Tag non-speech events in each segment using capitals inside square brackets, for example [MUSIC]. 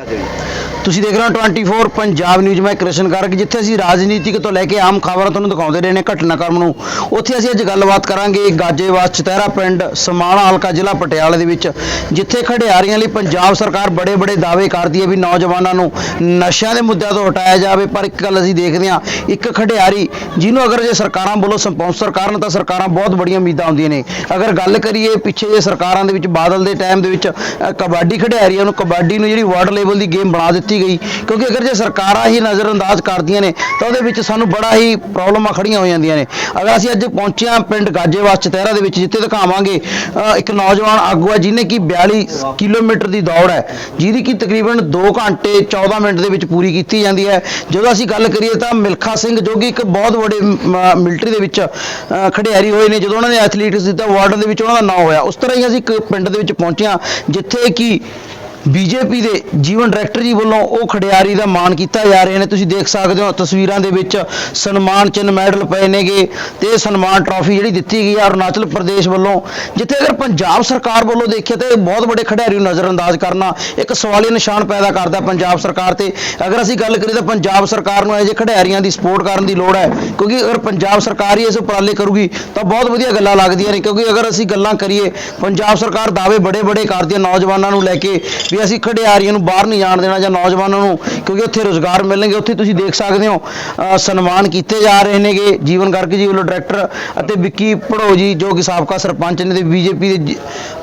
Agri. ਤੁਸੀਂ ਦੇਖ ਰਹੇ ਹੋ 24 ਪੰਜਾਬ ਨਿਊਜ਼ ਮੈਂ ਕ੍ਰਿਸ਼ਨ ਗਰਗ, ਜਿੱਥੇ ਅਸੀਂ ਰਾਜਨੀਤਿਕ ਤੋਂ ਲੈ ਕੇ ਆਮ ਖਬਰਾਂ ਤੁਹਾਨੂੰ ਦਿਖਾਉਂਦੇ ਰਹੇ ਨੇ ਘਟਨਾਕ੍ਰਮ ਨੂੰ। ਉੱਥੇ ਅਸੀਂ ਅੱਜ ਗੱਲਬਾਤ ਕਰਾਂਗੇ ਗਾਜੇਵਾਸ ਚਤਹਿਰਾ ਪਿੰਡ ਸਮਾਣਾ ਹਲਕਾ ਜ਼ਿਲ੍ਹਾ ਪਟਿਆਲੇ ਦੇ ਵਿੱਚ, ਜਿੱਥੇ ਖਿਡਾਰੀਆਂ ਲਈ ਪੰਜਾਬ ਸਰਕਾਰ ਬੜੇ ਬੜੇ ਦਾਅਵੇ ਕਰਦੀ ਹੈ ਵੀ ਨੌਜਵਾਨਾਂ ਨੂੰ ਨਸ਼ਿਆਂ ਦੇ ਮੁੱਦਿਆਂ ਤੋਂ ਹਟਾਇਆ ਜਾਵੇ। ਪਰ ਇੱਕ ਗੱਲ ਅਸੀਂ ਦੇਖਦੇ ਹਾਂ, ਇੱਕ ਖਿਡਾਰੀ ਜਿਹਨੂੰ ਅਗਰ ਜੇ ਸਰਕਾਰਾਂ ਵੱਲੋਂ ਸਪਾਂਸਰ ਕਰਨ ਤਾਂ ਸਰਕਾਰਾਂ ਬਹੁਤ ਬੜੀਆਂ ਉਮੀਦਾਂ ਹੁੰਦੀਆਂ ਨੇ। ਅਗਰ ਗੱਲ ਕਰੀਏ ਪਿੱਛੇ ਜੇ ਸਰਕਾਰਾਂ ਦੇ ਵਿੱਚ, ਬਾਦਲ ਦੇ ਟਾਈਮ ਦੇ ਵਿੱਚ ਕਬੱਡੀ ਖਿਡਾਰੀਆਂ ਨੂੰ ਕਬੱਡੀ ਨੂੰ ਜਿਹੜੀ ਵਰਲਡ ਲੈਵਲ ਦੀ ਗੇਮ ਬਣਾ ਦਿੱਤੀ ਗਈ। ਕਿਉਂਕਿ ਅਗਰ ਜੇ ਸਰਕਾਰਾਂ ਹੀ ਨਜ਼ਰਅੰਦਾਜ਼ ਕਰਦੀਆਂ ਨੇ ਤਾਂ ਉਹਦੇ ਵਿੱਚ ਸਾਨੂੰ ਬੜਾ ਹੀ ਪ੍ਰੋਬਲਮਾਂ ਖੜੀਆਂ ਹੋ ਜਾਂਦੀਆਂ ਨੇ। ਅਗਰ ਅਸੀਂ ਅੱਜ ਪਹੁੰਚੇ ਹਾਂ ਪਿੰਡ ਗਾਜੇਵਾਸ ਚਤਹਿਰਾ ਦੇ ਵਿੱਚ ਜਿੱਥੇ ਦਿਖਾਵਾਂਗੇ ਇੱਕ ਨੌਜਵਾਨ ਆਗੂ ਹੈ ਜਿਹਨੇ ਕਿ 42 ਕਿਲੋਮੀਟਰ ਦੀ ਦੌੜ ਹੈ ਜਿਹਦੀ ਕਿ ਤਕਰੀਬਨ 2 ਘੰਟੇ 14 ਮਿੰਟ ਦੇ ਵਿੱਚ ਪੂਰੀ ਕੀਤੀ ਜਾਂਦੀ ਹੈ। ਜਦੋਂ ਅਸੀਂ ਗੱਲ ਕਰੀਏ ਤਾਂ ਮਿਲਖਾ ਸਿੰਘ ਜੋ ਕਿ ਇੱਕ ਬਹੁਤ ਵੱਡੇ ਮਿਲਟਰੀ ਦੇ ਵਿੱਚ ਅ, ਖਿਡਾਰੀ ਹੋਏ ਨੇ ਜਦੋਂ ਉਹਨਾਂ ਨੇ ਐਥਲੀਟਿਕਸ ਦਿੱਤਾ ਵਾਰਡਨ ਦੇ ਵਿੱਚ ਉਹਨਾਂ ਦਾ ਨਾਮ ਹੋਇਆ। ਉਸ ਤਰ੍ਹਾਂ ਹੀ ਅਸੀਂ ਇੱਕ ਪਿੰਡ ਦੇ ਵਿੱਚ ਪਹੁੰਚਿਆ ਜਿੱਥੇ ਕਿ ਬੀਜੇਪੀ ਦੇ ਜੀਵਨ ਡਾਇਰੈਕਟਰ ਜੀ ਵੱਲੋਂ ਉਹ ਖਿਡਾਰੀ ਦਾ ਮਾਣ ਕੀਤਾ ਜਾ ਰਿਹਾ ਨੇ। ਤੁਸੀਂ ਦੇਖ ਸਕਦੇ ਹੋ, ਤਸਵੀਰਾਂ ਦੇ ਵਿੱਚ ਸਨਮਾਨ ਚਿੰਨ੍ਹ ਮੈਡਲ ਪਏ ਨੇਗੇ ਤੇ ਸਨਮਾਨ ਟਰਾਫੀ ਜਿਹੜੀ ਦਿੱਤੀ ਗਈ ਹੈ ਅਰੁਣਾਚਲ ਪ੍ਰਦੇਸ਼ ਵੱਲੋਂ। ਜਿੱਥੇ ਅਗਰ ਪੰਜਾਬ ਸਰਕਾਰ ਵੱਲੋਂ ਦੇਖਿਆ ਤਾਂ ਇਹ ਬਹੁਤ ਵੱਡੇ ਖਿਡਾਰੀ ਨੂੰ ਨਜ਼ਰਅੰਦਾਜ਼ ਕਰਨਾ ਇੱਕ ਸਵਾਲੀ ਨਿਸ਼ਾਨ ਪੈਦਾ ਕਰਦਾ ਪੰਜਾਬ ਸਰਕਾਰ ਤੇ। ਅਗਰ ਅਸੀਂ ਗੱਲ ਕਰੀਏ ਤਾਂ ਪੰਜਾਬ ਸਰਕਾਰ ਨੂੰ ਇਹ ਜਿਹੇ ਖਿਡਾਰੀਆਂ ਦੀ ਸਪੋਰਟ ਕਰਨ ਦੀ ਲੋੜ ਹੈ। ਕਿਉਂਕਿ ਅਗਰ ਪੰਜਾਬ ਸਰਕਾਰ ਹੀ ਇਸ ਉਪਰਾਲੇ ਕਰੂਗੀ ਤਾਂ ਬਹੁਤ ਵਧੀਆ ਗੱਲਾਂ ਲੱਗਦੀਆਂ ਨੇ। ਕਿਉਂਕਿ ਅਗਰ ਅਸੀਂ ਗੱਲਾਂ ਕਰੀਏ, ਪੰਜਾਬ ਸਰਕਾਰ ਦਾਅਵੇ ਬੜੇ ਬੜੇ ਕਰਦੀ ਹੈ ਨੌਜਵਾਨਾਂ ਨੂੰ ਲੈ ਕੇ। ਵੀ ਅਸੀਂ ਖਿਡਾਰੀਆਂ ਨੂੰ ਬਾਹਰ ਨਹੀਂ ਜਾਣ ਦੇਣਾ ਜਾਂ ਨੌਜਵਾਨਾਂ ਨੂੰ, ਕਿਉਂਕਿ ਉੱਥੇ ਰੋਜ਼ਗਾਰ ਮਿਲਣਗੇ, ਉੱਥੇ ਤੁਸੀਂ ਦੇਖ ਸਕਦੇ ਹੋ ਸਨਮਾਨ ਕੀਤੇ ਜਾ ਰਹੇ ਨੇਗੇ ਜੀਵਨ ਗਰਗ ਜੀ ਵੱਲੋਂ ਡਾਇਰੈਕਟਰ ਅਤੇ ਵਿੱਕੀ ਪੜੋ ਜੀ, ਜੋ ਕਿ ਸਾਬਕਾ ਸਰਪੰਚ ਨੇ ਤੇ ਬੀਜੇਪੀ ਦੇ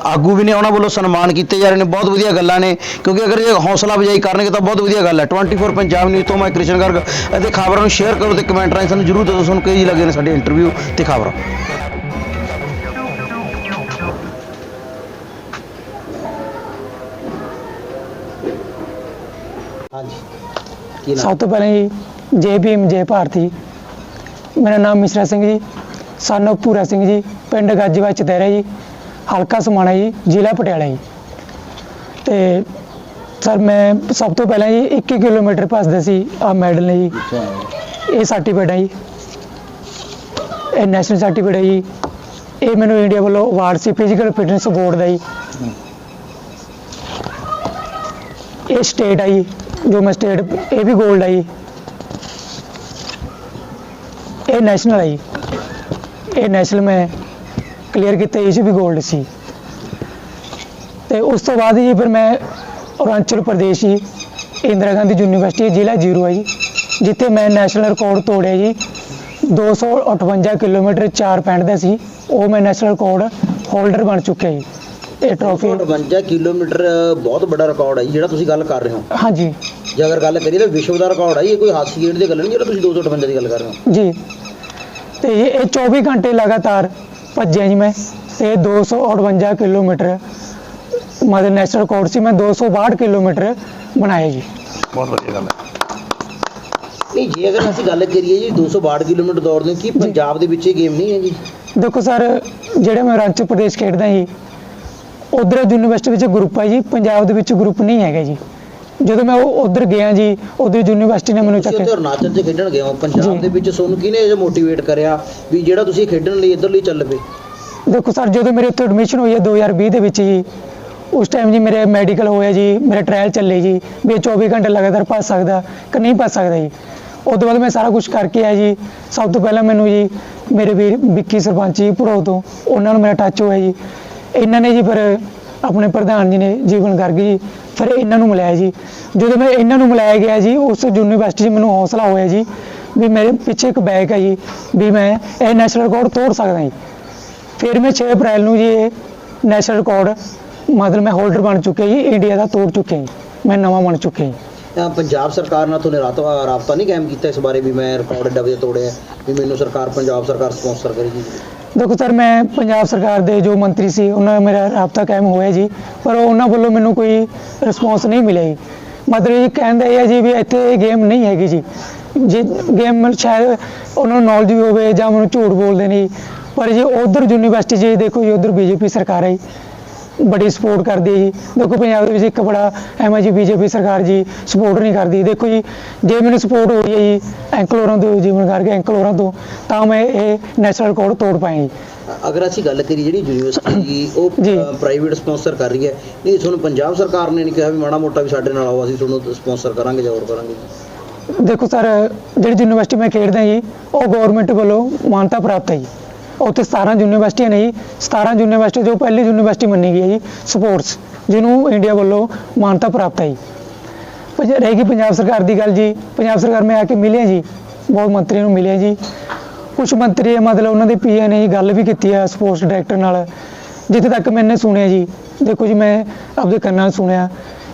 ਆਗੂ ਵੀ ਨੇ, ਉਹਨਾਂ ਵੱਲੋਂ ਸਨਮਾਨ ਕੀਤੇ ਜਾ ਰਹੇ ਨੇ। ਬਹੁਤ ਵਧੀਆ ਗੱਲਾਂ ਨੇ, ਕਿਉਂਕਿ ਅਗਰ ਜੇ ਹੌਸਲਾ ਵਜਾਈ ਕਰਨਗੇ ਤਾਂ ਬਹੁਤ ਵਧੀਆ ਗੱਲ ਹੈ। 24 ਪੰਜਾਬ ਨਿਊਜ਼ ਤੋਂ ਮੈਂ ਕ੍ਰਿਸ਼ਨ ਗਰਗ ਅਤੇ ਖਬਰਾਂ ਨੂੰ ਸ਼ੇਅਰ ਕਰੋ ਤੇ ਕਮੈਂਟ ਰਾਹੀਂ ਸਾਨੂੰ ਜਰੂਰ ਦੱਸੋ, ਤੁਹਾਨੂੰ ਕਿਹੋ ਜਿਹੀ ਲੱਗੇ ਨੇ ਸਾਡੇ ਇੰਟਰਵਿਊ ਤੇ ਖਬਰਾਂ। ਹਾਂਜੀ। ਕੀ ਸਭ ਤੋਂ ਪਹਿਲਾਂ ਜੀ ਜੈ ਭੀਮ ਜੈ ਭਾਰਤੀ। ਮੇਰਾ ਨਾਮ ਮਿਸ਼ਰਾ ਸਿੰਘ ਜੀ ਸਾਨੂੰ ਪੂਰਾ ਸਿੰਘ ਜੀ ਪਿੰਡ ਗੱਜਵਾ ਚਤਹਿਰਾ ਜੀ ਹਲਕਾ ਸਮਾਣਾ ਜੀ ਜ਼ਿਲ੍ਹਾ ਪਟਿਆਲਾ ਜੀ। ਤੇ ਸਰ ਮੈਂ ਸਭ ਤੋਂ ਪਹਿਲਾਂ ਜੀ 21 ਕਿਲੋਮੀਟਰ ਭੱਜਦਾ ਸੀ ਆ ਮੈਡਲ ਨੇ ਜੀ। ਇਹ ਸਰਟੀਫਿਕੇਟ ਹੈ ਜੀ। ਇਹ ਨੈਸ਼ਨਲ ਸਰਟੀਫਿਕੇਟ ਹੈ ਜੀ। ਇਹ ਮੈਨੂੰ ਇੰਡੀਆ ਵੱਲੋਂ ਅਵਾਰਡ ਸੀ ਫਿਜ਼ੀਕਲ ਫਿਟਨੈਸ ਬੋਰਡ ਦਾ ਜੀ। ਇਹ ਸਟੇਟ ਹੈ ਜੀ। ਜੋ ਮੈਂ ਸਟੇਟ ਇਹ ਵੀ 골ਡ ਆਈ। ਇਹ ਨੈਸ਼ਨਲ ਆਈ। ਇਹ ਨੈਸ਼ਨਲ ਮੈਂ ਕਲੀਅਰ ਕੀਤਾ, ਇਹ 'ਚ ਵੀ 골ਡ ਸੀ। ਤੇ ਉਸ ਤੋਂ ਬਾਅਦ ਜੀ ਫਿਰ ਮੈਂ ਅਰੁਣਾਚਲ ਪ੍ਰਦੇਸ਼ ਜੀ, ਇੰਦਰਾ ਗਾਂਧੀ ਯੂਨੀਵਰਸਿਟੀ ਜ਼ਿਲ੍ਹਾ ਜ਼ੀਰੋ ਹੈ ਜੀ ਜਿੱਥੇ ਮੈਂ ਨੈਸ਼ਨਲ ਰਿਕਾਰਡ ਤੋੜਿਆ ਜੀ। 258 ਕਿਲੋਮੀਟਰ 4 ਪੈਂਟ ਦਾ ਸੀ। ਉਹ ਮੈਂ ਨੈਸ਼ਨਲ ਰਿਕਾਰਡ ਹੋਲਡਰ ਬਣ ਚੁੱਕਿਆ ਜੀ। ਇਹ ਟਰੋਫੀ 52 ਕਿਲੋਮੀਟਰ ਬਹੁਤ ਵੱਡਾ ਰਿਕਾਰਡ ਹੈ ਜੀ, ਜਿਹੜਾ ਤੁਸੀਂ ਗੱਲ ਕਰ ਰਹੇ ਹੋ। ਹਾਂਜੀ। ਜੇ ਅਗਰ ਗੱਲ ਕਰੀਏ ਤਾਂ ਵਿਸ਼ਵ ਦਾ ਰਿਕਾਰਡ ਹੈ ਜੀ, ਇਹ ਕੋਈ ਹਾਦਸੇ ਖੇਡ ਦੀ ਗੱਲ ਨਹੀਂ ਜਿਹੜਾ ਤੁਸੀਂ 258 ਦੀ ਗੱਲ ਕਰ ਰਹੇ ਹੋ। ਜੀ। ਤੇ ਇਹ ਇਹ 24 ਘੰਟੇ ਲਗਾਤਾਰ ਭੱਜਿਆ ਜੀ ਮੈਂ। ਤੇ 258 ਕਿਲੋਮੀਟਰ ਮਤਲਬ ਨੈਸ਼ਨਲ ਰਿਕਾਰਡ ਸੀ ਮੈਂ 262 ਕਿਲੋਮੀਟਰ ਬਣਾਇਆ ਜੀ। ਬਹੁਤ ਵਧੀਆ ਗੱਲ ਹੈ। ਨਹੀਂ ਜੇ ਅਗਰ ਅਸੀਂ ਗੱਲ ਕਰੀਏ ਜੀ 262 ਕਿਲੋਮੀਟਰ ਦੌੜਦੇ ਹੋ ਕੀ ਪੰਜਾਬ ਦੇ ਵਿੱਚ ਇਹ ਗੇਮ ਨਹੀਂ ਹੈ ਜੀ? ਦੇਖੋ ਸਰ ਜਿਹੜੇ ਮੈਂ ਅਰੁਣਾਚਲ ਪ੍ਰਦੇਸ਼ ਖੇਡਦਾ ਜੀ ਉਧਰ ਯੂਨੀਵਰਸਿਟੀ ਵਿੱਚ ਗਰੁੱਪ ਹੈ ਜੀ ਪੰਜਾਬ ਦੇ ਵਿੱਚ ਗਰੁੱਪ ਨਹੀਂ ਹੈਗਾ ਜੀ। ਜਦੋਂ ਮੈਂ ਉਹ ਉਧਰ ਗਿਆ ਜੀ ਉਧਰ ਯੂਨੀਵਰਸਿਟੀ ਨੇ ਮੈਨੂੰ ਤੁਸੀਂ ਚੱਕਿਆ ਉੱਥੇ ਅਰੁਣਾਚਲ 'ਚ ਖੇਡਣ ਗਏ ਹੋ ਪੰਜਾਬ। ਦੇ ਵਿੱਚ ਤੁਹਾਨੂੰ ਕਿਹਨੇ ਇਹ ਮੋਟੀਵੇਟ ਕਰਿਆ ਵੀ ਜਿਹੜਾ ਤੁਸੀਂ ਖੇਡਣ ਲਈ ਇੱਧਰ ਲਈ ਚੱਲ ਪਏ? ਦੇਖੋ ਸਰ ਜਦੋਂ ਮੇਰੇ ਉੱਥੇ ਐਡਮਿਸ਼ਨ ਹੋਈ ਹੈ 2020 ਦੇ ਵਿੱਚ ਜੀ ਉਸ ਟਾਈਮ ਜੀ ਮੇਰੇ ਮੈਡੀਕਲ ਹੋਇਆ ਜੀ ਮੇਰੇ ਟ੍ਰਾਇਲ ਚੱਲੇ ਜੀ ਵੀ ਇਹ 24 ਘੰਟੇ ਲਗਾਤਾਰ ਭੱਜ ਸਕਦਾ ਕਿ ਨਹੀਂ ਭੱਜ ਸਕਦਾ ਜੀ। ਉਸ ਤੋਂ ਬਾਅਦ ਮੈਂ ਸਾਰਾ ਕੁਝ ਕਰਕੇ ਆਇਆ ਜੀ। ਸਭ ਤੋਂ ਪਹਿਲਾਂ ਮੈਨੂੰ ਜੀ ਮੇਰੇ ਵੀਰ ਵਿੱਕੀ ਸਰਪੰਚ ਜੀ ਭੜੋ ਤੋਂ ਉਹਨਾਂ ਨੂੰ ਮੇਰਾ ਟੱਚ ਹੋਇਆ ਜੀ। ਇਹਨਾਂ ਨੇ ਜੀ ਫਿਰ ਆਪਣੇ ਪ੍ਰਧਾਨ ਜੀ ਨੇ ਜੀਵਨ ਗਰਗ ਜੀ ਫਿਰ ਇਹਨਾਂ ਨੂੰ ਮਿਲਾਇਆ ਜੀ। ਜਦੋਂ ਮੈਂ ਇਹਨਾਂ ਨੂੰ ਮਿਲਾਇਆ ਗਿਆ ਜੀ, ਉਸ ਯੂਨੀਵਰਸਿਟੀ 'ਚ ਮੈਨੂੰ ਹੌਸਲਾ ਹੋਇਆ ਜੀ ਵੀ ਮੇਰੇ ਪਿੱਛੇ ਇੱਕ ਬੈਕ ਹੈ ਜੀ, ਵੀ ਮੈਂ ਇਹ ਨੈਸ਼ਨਲ ਰਿਕਾਰਡ ਤੋੜ ਸਕਦਾ ਜੀ। ਫਿਰ ਮੈਂ 6 ਅਪ੍ਰੈਲ ਨੂੰ ਜੀ ਇਹ ਨੈਸ਼ਨਲ ਰਿਕਾਰਡ ਮਤਲਬ ਮੈਂ ਹੋਲਡਰ ਬਣ ਚੁੱਕਿਆ ਜੀ ਇੰਡੀਆ ਦਾ ਤੋੜ ਚੁੱਕਿਆ ਜੀ। ਮੈਂ ਨਵਾਂ ਬਣ ਚੁੱਕਿਆ ਜੀ। ਪੰਜਾਬ ਸਰਕਾਰ ਨਾਲ ਤੁਹਾਨੂੰ ਰਾਬਤਾ ਰਾਬਤਾ ਨਹੀਂ ਕਾਇਮ ਕੀਤਾ ਇਸ ਬਾਰੇ ਵੀ ਮੈਂ ਰਿਕਾਰਡ ਏਡਾ ਤੋੜਿਆ ਵੀ ਮੈਨੂੰ ਸਰਕਾਰ, ਪੰਜਾਬ ਸਰਕਾਰ ਸਪਾਂਸਰ ਕਰੇਗੀ ਦੇਖੋ ਸਰ, ਮੈਂ ਪੰਜਾਬ ਸਰਕਾਰ ਦੇ ਜੋ ਮੰਤਰੀ ਸੀ, ਉਹਨਾਂ ਨਾਲ ਮੇਰਾ ਰਾਬਤਾ ਕਾਇਮ ਹੋਇਆ ਜੀ, ਪਰ ਉਹਨਾਂ ਵੱਲੋਂ ਮੈਨੂੰ ਕੋਈ ਰਿਸਪੌਂਸ ਨਹੀਂ ਮਿਲਿਆ ਜੀ। ਮਤਲਬ ਇਹ ਕਹਿੰਦਾ ਇਹ ਹੈ ਜੀ ਵੀ ਇੱਥੇ ਇਹ ਗੇਮ ਨਹੀਂ ਹੈਗੀ ਜੀ। ਜੇ ਗੇਮ ਸ਼ਾਇਦ ਉਹਨਾਂ ਨੂੰ ਨੌਲੇਜ ਵੀ ਹੋਵੇ ਜਾਂ ਮੈਨੂੰ ਝੂਠ ਬੋਲਦੇ ਨਹੀਂ ਪਰ ਜੀ ਉਧਰ ਯੂਨੀਵਰਸਿਟੀ ਜੀ ਦੇਖੋ ਜੀ, ਉਧਰ ਬੀਜੇਪੀ ਸਰਕਾਰ ਹੈ ਬੜੀ ਸਪੋਰਟ ਕਰਦੀ ਹੈ ਜੀ। ਦੇਖੋ ਪੰਜਾਬ ਦੇ ਵਿੱਚ ਇੱਕ ਬੜਾ ਐਵੇਂ ਜੀ ਬੀਜੇਪੀ ਸਰਕਾਰ ਜੀ ਸਪੋਰਟ ਨਹੀਂ ਕਰਦੀ। ਦੇਖੋ ਜੀ ਜੇ ਮੈਨੂੰ ਸਪੋਰਟ ਹੋ ਰਹੀ ਹੈ ਜੀ ਐਂਕਲੋਰਾਂ ਤੋਂ ਜੀਵਨ ਕਰਕੇ ਐਂਕਲੋਰਾਂ ਤੋਂ ਤਾਂ ਮੈਂ ਇਹ ਨੈਸ਼ਨਲ ਰਿਕਾਰਡ ਤੋੜ ਪਾਇਆ ਜੀ। ਅਗਰ ਅਸੀਂ ਗੱਲ ਕਰੀ ਜਿਹੜੀ ਯੂਨੀਵਰਸਿਟੀ ਉਹ। ਪ੍ਰਾਈਵੇਟ ਸਪਾਂਸਰ ਕਰ ਰਹੀ ਹੈ। ਨਹੀਂ ਤੁਹਾਨੂੰ ਪੰਜਾਬ ਸਰਕਾਰ ਨੇ ਨਹੀਂ ਕਿਹਾ ਵੀ ਮਾੜਾ ਮੋਟਾ ਵੀ ਸਾਡੇ ਨਾਲ ਆਓ ਅਸੀਂ ਤੁਹਾਨੂੰ ਸਪਾਂਸਰ ਕਰਾਂਗੇ ਜਾਂ ਹੋਰ ਕਰਾਂਗੇ। ਦੇਖੋ ਸਰ ਜਿਹੜੀ ਯੂਨੀਵਰਸਿਟੀ ਮੈਂ ਖੇਡਦਾ ਜੀ ਉਹ ਗਵਰਨਮੈਂਟ ਵੱਲੋਂ ਮਾਨਤਾ ਪ੍ਰਾਪਤ ਹੈ ਜੀ। ਉੱਥੇ 17 ਯੂਨੀਵਰਸਿਟੀਆਂ ਨੇ ਜੀ 17 ਯੂਨੀਵਰਸਿਟੀ ਜੋ ਪਹਿਲੀ ਯੂਨੀਵਰਸਿਟੀ ਮੰਨੀ ਗਈ ਹੈ ਜੀ, ਸਪੋਰਟਸ, ਜਿਹਨੂੰ ਇੰਡੀਆ ਵੱਲੋਂ ਮਾਨਤਾ ਪ੍ਰਾਪਤ ਹੈ ਜੀ। ਪੰਜ- ਰਹੇਗੀ ਪੰਜਾਬ ਸਰਕਾਰ ਦੀ ਗੱਲ ਜੀ, ਪੰਜਾਬ ਸਰਕਾਰ ਮੈਂ ਆ ਕੇ ਮਿਲਿਆ ਜੀ, ਬਹੁਤ ਮੰਤਰੀ ਨੂੰ ਮਿਲਿਆ ਜੀ। ਕੁਝ ਮੰਤਰੀ ਮਤਲਬ ਉਹਨਾਂ ਦੇ ਪੀਏ ਨੇ ਜੀ, ਗੱਲ ਵੀ ਕੀਤੀ ਹੈ ਸਪੋਰਟਸ ਡਾਇਰੈਕਟਰ ਨਾਲ। ਜਿੱਥੇ ਤੱਕ ਮੈਨੇ ਸੁਣਿਆ ਜੀ, ਦੇਖੋ ਜੀ ਮੈਂ ਆਪਦੇ ਕੰਨਾਂ ਨਾਲ ਸੁਣਿਆ।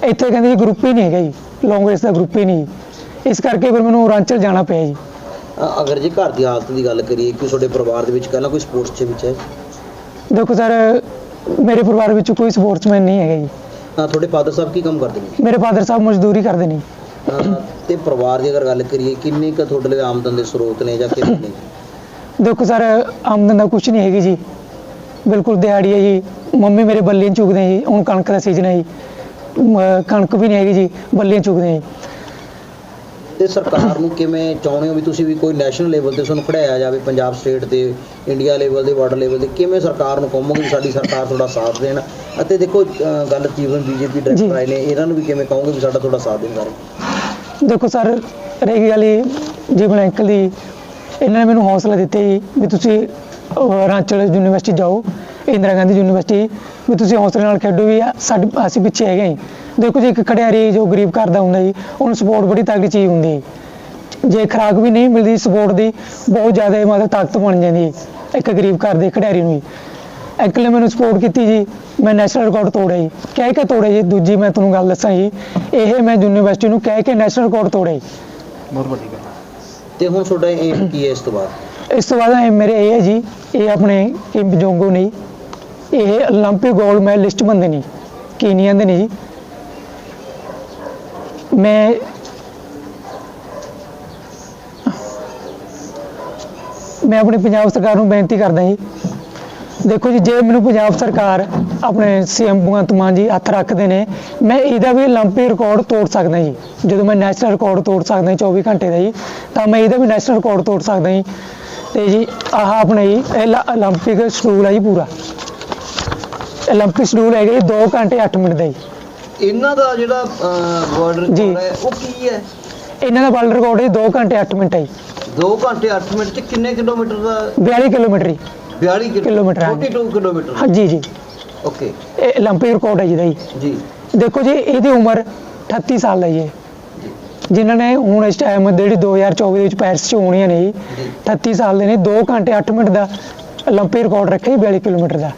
ਇੱਥੇ ਕਹਿੰਦੇ ਜੀ ਗਰੁੱਪ ਹੀ ਨਹੀਂ ਹੈਗਾ ਜੀ ਲੌਂਗ ਰੇਸ ਦਾ ਗਰੁੱਪ ਹੀ ਨਹੀਂ ਜੀ। ਇਸ ਕਰਕੇ ਫਿਰ ਮੈਨੂੰ ਰਾਂਚਲ ਜਾਣਾ ਪਿਆ ਜੀ। ਅਗਰ ਜੇ ਘਰ ਦੀ ਹਾਲਤ ਦੀ ਗੱਲ ਕਰੀਏ ਕਿ ਤੁਹਾਡੇ ਪਰਿਵਾਰ ਦੇ ਵਿੱਚ ਪਹਿਲਾਂ ਕੋਈ ਸਪੋਰਟਸ ਦੇ ਵਿੱਚ ਹੈ? ਦੇਖੋ ਸਰ ਮੇਰੇ ਪਰਿਵਾਰ ਵਿੱਚ ਕੋਈ ਸਪੋਰਟਸਮੈਨ ਨਹੀਂ ਹੈਗਾ ਜੀ। ਤਾਂ ਤੁਹਾਡੇ ਫਾਦਰ ਸਾਹਿਬ ਕੀ ਕੰਮ ਕਰਦੇ ਨੇ? ਮੇਰੇ ਫਾਦਰ ਸਾਹਿਬ ਮਜ਼ਦੂਰੀ ਕਰਦੇ ਨੇ। ਤੇ ਪਰਿਵਾਰ ਦੀ ਅਗਰ ਗੱਲ ਕਰੀਏ ਕਿੰਨੇ ਕੁ ਤੁਹਾਡੇ ਲਈ ਆਮਦਨ ਦੇ ਸਰੋਤ ਨੇ ਜਾਂ ਕਿੰਨੇ ਨੇ? ਦੇਖੋ ਸਰ ਆਮਦਨ ਦਾ ਕੁਝ ਨਹੀਂ ਹੈਗੀ ਜੀ। ਬਿਲਕੁਲ ਦਿਹਾੜੀ ਹੈ ਜੀ। ਮੰਮੀ ਮੇਰੇ ਬੱਲੀਆਂ ਚੁਗਦੇ ਜੀ। ਹੁਣ ਕਣਕ ਦਾ ਸੀਜ਼ਨ ਹੈ ਜੀ। ਕਣਕ ਵੀ ਨਹੀਂ ਹੈਗੀ ਜੀ। ਬੱਲੀਆਂ ਚੁਗਦੇ ਜੀ। ਤੇ ਸਰਕਾਰ ਨੂੰ ਕਿਵੇਂ ਚਾਹੁੰਦੇ ਹੋ ਵੀ ਤੁਸੀਂ ਵੀ ਕੋਈ ਨੈਸ਼ਨਲ ਲੈਵਲ ਤੇ ਤੁਹਾਨੂੰ ਖੜਾਇਆ ਜਾਵੇ ਪੰਜਾਬ ਸਟੇਟ ਤੇ ਇੰਡੀਆ ਲੈਵਲ ਦੇ ਵਾਰਡ ਲੈਵਲ ਤੇ? ਕਿਵੇਂ ਸਰਕਾਰ ਨੂੰ ਕਹੋਗੇ ਵੀ ਸਾਡੀ ਸਰਕਾਰ ਤੁਹਾਡਾ ਸਾਥ ਦੇਣ? ਅਤੇ ਦੇਖੋ ਗੱਲ ਜੀਵਨ ਬੀਜੇਪੀ। ਡਾਇਰੈਕਟਰ ਆਏ ਨੇ ਇਹਨਾਂ ਨੂੰ ਵੀ ਕਿਵੇਂ ਕਹੋਗੇ ਵੀ ਸਾਡਾ ਤੁਹਾਡਾ ਸਾਥ ਦੇਣ ਸਾਰੇ ਦੇਖੋ ਸਰ ਰਹੀ ਗੱਲ ਜੀਵਨ ਅੰਕਲ ਦੀ ਇਹਨਾਂ ਨੇ ਮੈਨੂੰ ਹੌਸਲਾ ਦਿੱਤਾ ਜੀ ਵੀ ਤੁਸੀਂ ਰਾਂਚਲ ਯੂਨੀਵਰਸਿਟੀ ਜਾਓ ਇੰਦਰਾ ਗਾਂਧੀ ਯੂਨੀਵਰਸਿਟੀ ਵੀ ਤੁਸੀਂ ਹੌਸਲੇ ਨਾਲ ਖੇਡੋ ਵੀ ਸਾਡੇ ਅਸੀਂ ਪਿੱਛੇ ਹੈਗੇ ਜੀ। ਦੇਖੋ ਜੀ ਇੱਕ ਖਿਡਾਰੀ ਜੋ ਗਰੀਬ ਘਰ ਦਾ ਹੁੰਦਾ ਜੀ ਉਹਨੂੰ ਸਪੋਰਟ ਬੜੀ ਤਗੜੀ ਚੀਜ਼ ਹੁੰਦੀ ਹੈ ਜੇ ਖੁਰਾਕ ਵੀ ਨਹੀਂ ਮਿਲਦੀ ਸਪੋਰਟ ਦੀ ਬਹੁਤ ਜ਼ਿਆਦਾ ਮਤਲਬ ਤਾਕਤ ਬਣ ਜਾਂਦੀ ਹੈ ਇੱਕ ਗਰੀਬ ਘਰ ਦੇ ਖਿਡਾਰੀ ਨੂੰ ਵੀ ਅੰਕਲ ਨੇ ਮੈਨੂੰ ਸਪੋਰਟ ਕੀਤੀ ਜੀ ਮੈਂ ਨੈਸ਼ਨਲ ਰਿਕਾਰਡ ਤੋੜਿਆ ਜੀ ਕਹਿ ਕੇ ਤੋੜਿਆ ਜੀ ਦੂਜੀ ਮੈਂ ਤੁਹਾਨੂੰ ਗੱਲ ਦੱਸਾਂ ਜੀ ਇਹ ਮੈਂ ਯੂਨੀਵਰਸਿਟੀ ਨੂੰ ਕਹਿ ਕੇ ਨੈਸ਼ਨਲ ਰਿਕਾਰਡ ਤੋੜਿਆ ਜੀ ਤੇ ਹੁਣ ਤੁਹਾਡਾ ਏਮ ਕੀ ਹੈ ਇਸ ਤੋਂ ਬਾਅਦ ਇਸ ਤੋਂ ਬਾਅਦ ਇਹ ਮੇਰੇ ਇਹ ਹੈ ਜੀ ਇਹ ਆਪਣੇ ਕਿਮ ਜੋਂਗੋ ਨੇ ਜੀ, ਇਹ 올림픽 ਗੋਲਡ ਮੈਡਲਿਸਟ ਬੰਦੇ ਨੇ ਕੀਨੀਆ ਦੇ ਨੇ ਜੀ ਮੈਂ ਮੈਂ ਆਪਣੀ ਪੰਜਾਬ ਸਰਕਾਰ ਨੂੰ ਬੇਨਤੀ ਕਰਦਾ ਜੀ ਦੇਖੋ ਜੀ ਜੇ ਮੈਨੂੰ ਪੰਜਾਬ ਸਰਕਾਰ ਆਪਣੇ ਸੀਐਮ ਭਗਵੰਤ ਮਾਨ ਜੀ ਹੱਥ ਰੱਖਦੇ ਨੇ ਮੈਂ ਇਹਦਾ ਵੀ 올림픽 ਰਿਕਾਰਡ ਤੋੜ ਸਕਦਾ ਜੀ ਜਦੋਂ ਮੈਂ ਨੈਸ਼ਨਲ ਰਿਕਾਰਡ ਤੋੜ ਸਕਦਾ ਜੀ 24 ਘੰਟੇ ਦਾ ਜੀ ਤਾਂ ਮੈਂ ਇਹਦਾ ਵੀ ਨੈਸ਼ਨਲ ਰਿਕਾਰਡ ਤੋੜ ਸਕਦਾ ਜੀ ਤੇ ਜੀ ਆਹ ਆਪਣੇ ਜੀ ਇਹ ਲ- 올림픽 ਸ਼ਡਿਊਲ ਹੈ ਜੀ ਪੂਰਾ 올림픽 ਸ਼ਡਿਊਲ ਹੈਗਾ ਜੀ 2 ਘੰਟੇ 8 ਮਿੰਟ ਦਾ ਜੀ ਇਹਨਾਂ ਦਾ ਜਿਹੜਾ ਵਰਲਡ ਜੀ। ਰਿਕਾਰਡ ਹੈ ਉਹ ਕੀ ਹੈ ਇਹਨਾਂ ਦਾ ਵਰਲਡ ਰਿਕਾਰਡ ਹੈ 2 ਘੰਟੇ 8 ਮਿੰਟ ਹੈ ਜੀ 2 ਘੰਟੇ 8 ਮਿੰਟ ਚ ਕਿੰਨੇ ਕਿਲੋਮੀਟਰ ਦਾ 42 ਕਿਲੋਮੀਟਰ ਜੀ 42 ਕਿਲੋਮੀਟਰ, ਹਾਂਜੀ। 42 ਕਿਲੋਮੀਟਰ ਹਾਂ ਜੀ ਜੀ ਓਕੇ ਇਹ 올림픽 ਰਿਕਾਰਡ ਹੈ ਜੀ ਦਾ ਜੀ ਜੀ ਦੇਖੋ ਜੀ ਇਹਦੀ ਉਮਰ 38 ਸਾਲ ਹੈ ਜੀ ਇਹ। ਜਿਨ੍ਹਾਂ ਨੇ ਹੁਣ ਇਸ ਟਾਈਮ ਜਿਹੜੀ 2024 ਦੇ ਵਿੱਚ ਪੈਰਿਸ 'ਚ ਹੋਣੀਆਂ ਨੇ ਜੀ ਜੀ 38 ਸਾਲ ਦੇ ਨੇ 2 ਘੰਟੇ 8 ਮਿੰਟ ਦਾ 올림픽 ਰਿਕਾਰਡ ਰੱਖਿਆ ਜੀ 42 ਕਿਲੋਮੀਟਰ ਦਾ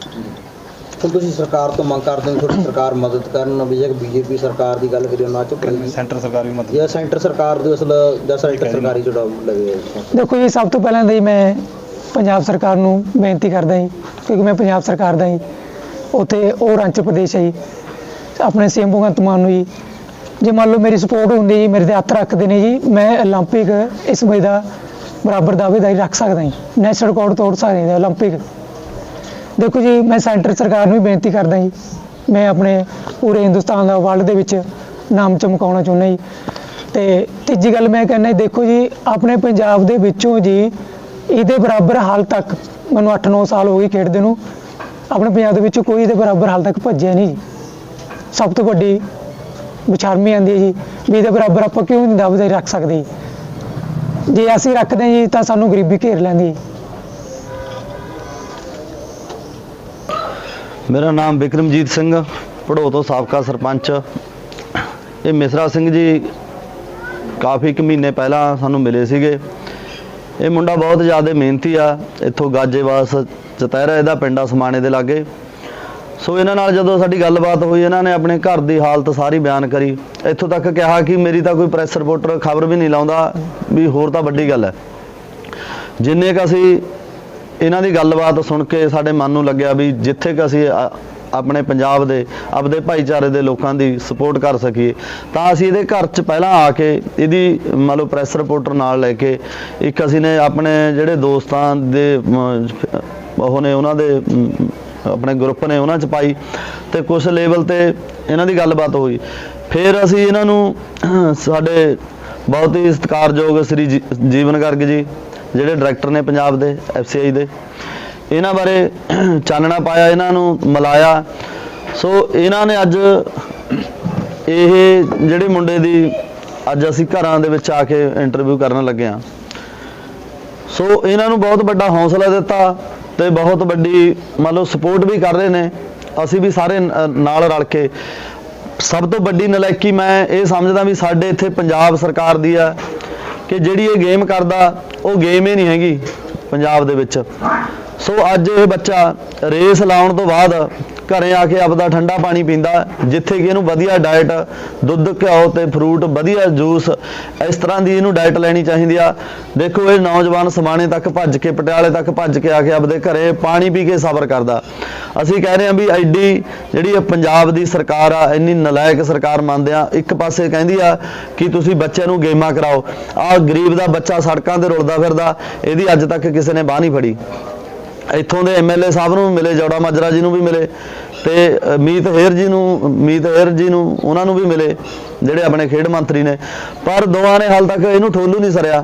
ਹੁਣ ਤੁਸੀਂ ਸਰਕਾਰ ਤੋਂ ਮੰਗ ਕਰਦੇ ਹੋ ਤੁਹਾਡੀ ਸਰਕਾਰ ਮਦਦ ਕਰਨ ਵੀ ਜੇ ਬੀਜੇਪੀ ਸਰਕਾਰ ਦੀ ਗੱਲ ਕਰੀਏ ਨਾ ਚੁੱਪ ਰਹੀ ਸੈਂਟਰ ਸਰਕਾਰ ਵੀ ਮਦਦ ਜਾਂ ਸੈਂਟਰ ਸਰਕਾਰ ਦੇ ਅਸਲ ਜਾਂ ਸੈਂਟਰ ਸਰਕਾਰੀ ਜਿਹੜਾ ਲੱਗੇ ਹੋਏ ਦੇਖੋ ਜੀ ਸਭ ਤੋਂ ਪਹਿਲਾਂ ਤਾਂ ਜੀ ਮੈਂ ਪੰਜਾਬ ਸਰਕਾਰ ਨੂੰ ਬੇਨਤੀ ਕਰਦਾ ਜੀ ਕਿਉਂਕਿ ਮੈਂ ਪੰਜਾਬ ਸਰਕਾਰ ਦਾ ਜੀ ਉੱਥੇ ਉਹ ਅਰੁਣਾਚਲ ਪ੍ਰਦੇਸ਼ ਹੈ ਜੀ ਆਪਣੇ ਸੀਐਮ ਭਗਵੰਤ ਮਾਨ ਨੂੰ ਜੀ ਜੇ ਮੰਨ ਲਓ ਮੇਰੀ ਸਪੋਰਟ ਹੁੰਦੀ ਜੀ ਮੇਰੇ ਤੇ ਹੱਥ ਰੱਖਦੇ ਨੇ ਜੀ ਮੈਂ 올림픽 ਇਸ ਮਈ ਦਾ ਬਰਾਬਰ ਦਾਅਵੇਦਾਰੀ ਰੱਖ ਸਕਦਾ ਜੀ ਨੈਸ਼ਨਲ ਰਿਕਾਰਡ ਤੋੜ ਸਕਦਾ ਜੀ 올림픽 ਦੇਖੋ ਜੀ, ਮੈਂ ਸੈਂਟਰ ਸਰਕਾਰ ਨੂੰ ਵੀ ਬੇਨਤੀ ਕਰਦਾ ਜੀ, ਮੈਂ ਆਪਣੇ ਪੂਰੇ ਹਿੰਦੁਸਤਾਨ ਦਾ ਵਰਲਡ ਦੇ ਵਿੱਚ ਨਾਮ ਚਮਕਾਉਣਾ ਚਾਹੁੰਦਾ ਜੀ। ਤੇ ਤੀਜੀ ਗੱਲ ਮੈਂ ਕਹਿੰਦਾ ਦੇਖੋ ਜੀ, ਆਪਣੇ ਪੰਜਾਬ ਦੇ ਵਿੱਚੋਂ ਜੀ, ਇਹਦੇ ਬਰਾਬਰ ਹਾਲ ਤੱਕ, ਮੈਨੂੰ 8-9 ਸਾਲ ਹੋ ਗਏ ਖੇਡਦੇ ਨੂੰ, ਆਪਣੇ ਪੰਜਾਬ ਦੇ ਵਿੱਚੋਂ ਕੋਈ ਇਹਦੇ ਬਰਾਬਰ ਹਾਲ ਤੱਕ ਭੱਜਿਆ ਨਹੀਂ ਜੀ। ਸਭ ਤੋਂ ਵੱਡੀ ਵਿਚਾਰਮੀ ਆਂਦੀ ਹੈ ਜੀ, ਵੀ ਇਹਦੇ ਬਰਾਬਰ ਆਪਾਂ ਕਿਉਂ ਨਹੀਂ ਦਾਅਵੇਦਾਰੀ ਰੱਖ ਸਕਦੇ ਜੇ। ਅਸੀਂ ਰੱਖਦੇ ਹਾਂ ਜੀ, ਤਾਂ ਸਾਨੂੰ ਗਰੀਬੀ ਘੇਰ ਲੈਂਦੀ ਮੇਰਾ ਨਾਮ ਵਿਕਰਮਜੀਤ ਸਿੰਘ ਪੜੋ ਤੋਂ ਸਾਬਕਾ ਸਰਪੰਚ। ਇਹ ਮਿਸਰਾ ਸਿੰਘ ਜੀ ਕਾਫੀ ਕੁ ਮਹੀਨੇ ਪਹਿਲਾਂ ਸਾਨੂੰ ਮਿਲੇ ਸੀਗੇ। ਇਹ ਮੁੰਡਾ ਬਹੁਤ ਜ਼ਿਆਦਾ ਮਿਹਨਤੀ ਆ, ਇੱਥੋਂ ਗਾਜੇਵਾਸ ਚਤਹਿਰਾ ਇਹਦਾ ਪਿੰਡਾ ਸਮਾਣੇ ਦੇ ਲਾਗੇ। ਸੋ ਇਹਨਾਂ ਨਾਲ ਜਦੋਂ ਸਾਡੀ ਗੱਲਬਾਤ ਹੋਈ, ਇਹਨਾਂ ਨੇ ਆਪਣੇ ਘਰ ਦੀ ਹਾਲਤ ਸਾਰੀ ਬਿਆਨ ਕਰੀ। ਇੱਥੋਂ ਤੱਕ ਕਿਹਾ ਕਿ ਮੇਰੀ ਤਾਂ ਕੋਈ ਪ੍ਰੈਸ ਰਿਪੋਰਟਰ ਖਬਰ ਵੀ ਨਹੀਂ ਲਾਉਂਦਾ, ਵੀ ਹੋਰ ਤਾਂ ਵੱਡੀ ਗੱਲ ਹੈ। ਜਿੰਨੇ ਕ ਅਸੀਂ ਇਹਨਾਂ ਦੀ ਗੱਲਬਾਤ ਸੁਣ ਕੇ ਸਾਡੇ ਮਨ ਨੂੰ ਲੱਗਿਆ ਵੀ ਜਿੱਥੇ ਕਿ ਅਸੀਂ ਆਪਣੇ ਪੰਜਾਬ ਦੇ, ਆਪਦੇ ਭਾਈਚਾਰੇ ਦੇ ਲੋਕਾਂ ਦੀ ਸਪੋਰਟ ਕਰ ਸਕੀਏ। ਤਾਂ ਅਸੀਂ ਇਹਦੇ ਘਰ 'ਚ ਪਹਿਲਾਂ ਆ ਕੇ ਇਹਦੀ, ਮੰਨ ਲਓ ਪ੍ਰੈਸ ਰਿਪੋਰਟਰ ਨਾਲ ਲੈ ਕੇ ਇੱਕ ਅਸੀਂ ਨੇ ਆਪਣੇ ਜਿਹੜੇ ਦੋਸਤਾਂ ਦੇ ਉਹ ਨੇ ਉਹਨਾਂ ਦੇ ਆਪਣੇ ਗਰੁੱਪ ਨੇ ਉਹਨਾਂ 'ਚ ਪਾਈ ਤੇ ਕੁਝ ਲੈਵਲ ਤੇ ਇਹਨਾਂ ਦੀ ਗੱਲਬਾਤ ਹੋਈ। ਫਿਰ ਅਸੀਂ ਇਹਨਾਂ ਨੂੰ, ਸਾਡੇ ਬਹੁਤ ਹੀ ਸਤਿਕਾਰਯੋਗ ਸ੍ਰੀ ਜੀ- ਜੀਵਨ ਗਰਗ ਜੀ ਜਿਹੜੇ ਡਾਇਰੈਕਟਰ ਨੇ ਪੰਜਾਬ ਦੇ ਐਫਸੀਆਈ ਦੇ। ਇਹਨਾਂ ਬਾਰੇ [CLEARS THROAT] ਚਾਨਣਾ ਪਾਇਆ, ਇਹਨਾਂ ਨੂੰ ਮਿਲਾਇਆ। ਸੋ ਇਹਨਾਂ ਨੇ ਅੱਜ ਇਹ ਜਿਹੜੇ ਮੁੰਡੇ ਦੀ ਅੱਜ ਅਸੀਂ ਘਰਾਂ ਦੇ ਵਿੱਚ ਆ ਕੇ ਇੰਟਰਵਿਊ ਕਰਨ ਲੱਗੇ ਹਾਂ। ਸੋ ਇਹਨਾਂ ਨੂੰ ਬਹੁਤ ਵੱਡਾ ਹੌਸਲਾ ਦਿੱਤਾ ਤੇ ਬਹੁਤ ਵੱਡੀ ਮੰਨ ਲਓ ਸਪੋਰਟ ਵੀ ਕਰ ਰਹੇ ਨੇ। ਅਸੀਂ ਵੀ ਸਾਰੇ ਨਾਲ ਰਲ ਕੇ। ਸਭ ਤੋਂ ਵੱਡੀ ਨਲਾਇਕੀ ਮੈਂ ਇਹ ਸਮਝਦਾ ਵੀ ਸਾਡੇ ਇੱਥੇ ਪੰਜਾਬ ਸਰਕਾਰ ਦੀ ਆ। ਕਿ ਜਿਹੜੀ ਇਹ ਗੇਮ ਕਰਦਾ ਉਹ ਗੇਮ ਹੀ ਨਹੀਂ ਹੈਗੀ ਪੰਜਾਬ ਦੇ ਵਿੱਚ। ਸੋ ਅੱਜ ਇਹ ਬੱਚਾ ਰੇਸ ਲਾਉਣ ਤੋਂ ਬਾਅਦ ਘਰੇ ਆ ਕੇ ਆਪਦਾ ਠੰਡਾ ਪਾਣੀ ਪੀਂਦਾ, ਜਿੱਥੇ ਕਿ ਇਹਨੂੰ ਵਧੀਆ ਡਾਈਟ ਦੁੱਧ, ਘਿਓ ਤੇ ਫਰੂਟ ਵਧੀਆ ਜੂਸ ਇਸ ਤਰ੍ਹਾਂ ਦੀ ਇਹਨੂੰ ਡਾਈਟ ਲੈਣੀ ਚਾਹੀਦੀ ਆ। ਦੇਖੋ, ਇਹ ਨੌਜਵਾਨ ਸਮਾਣੇ ਤੱਕ ਭੱਜ ਕੇ, ਪਟਿਆਲੇ ਤੱਕ ਭੱਜ ਕੇ ਆ ਕੇ ਆਪਦੇ ਘਰੇ ਪਾਣੀ ਪੀ ਕੇ ਸਬਰ ਕਰਦਾ। ਅਸੀਂ ਕਹਿ ਰਹੇ ਹਾਂ ਵੀ ਐਡੀ ਜਿਹੜੀ ਇਹ ਪੰਜਾਬ ਦੀ ਸਰਕਾਰ ਆ, ਇੰਨੀ ਨਲਾਇਕ ਸਰਕਾਰ ਮੰਨਦੇ ਆ, ਇੱਕ ਪਾਸੇ ਕਹਿੰਦੀ ਆ ਕਿ ਤੁਸੀਂ ਬੱਚਿਆਂ ਨੂੰ ਗੇਮਾਂ ਕਰਾਓ। ਆ ਗਰੀਬ ਦਾ ਬੱਚਾ ਸੜਕਾਂ ਤੇ ਰੁਲਦਾ ਫਿਰਦਾ, ਇਹਦੀ ਅੱਜ ਤੱਕ ਕਿਸੇ ਨੇ ਬਾਹ ਨਹੀਂ ਫੜੀ। ਇੱਥੋਂ ਦੇ ਐਮਐਲਏ ਸਾਹਿਬ ਨੂੰ ਵੀ ਮਿਲੇ, ਜੋੜਾ ਮਾਜਰਾ ਜੀ ਨੂੰ ਵੀ ਮਿਲੇ ਤੇ ਮੀਤ ਹੇਰ ਜੀ ਨੂੰ, ਮੀਤ ਹੇਰ ਜੀ ਨੂੰ, ਉਹਨਾਂ ਨੂੰ ਵੀ ਮਿਲੇ, ਜਿਹੜੇ ਆਪਣੇ ਖੇਡ ਮੰਤਰੀ ਨੇ। ਪਰ ਦੋਵਾਂ ਨੇ ਹਾਲ ਤੱਕ ਇਹਨੂੰ ਠੋਲੂ ਨਹੀਂ ਸਰਿਆ।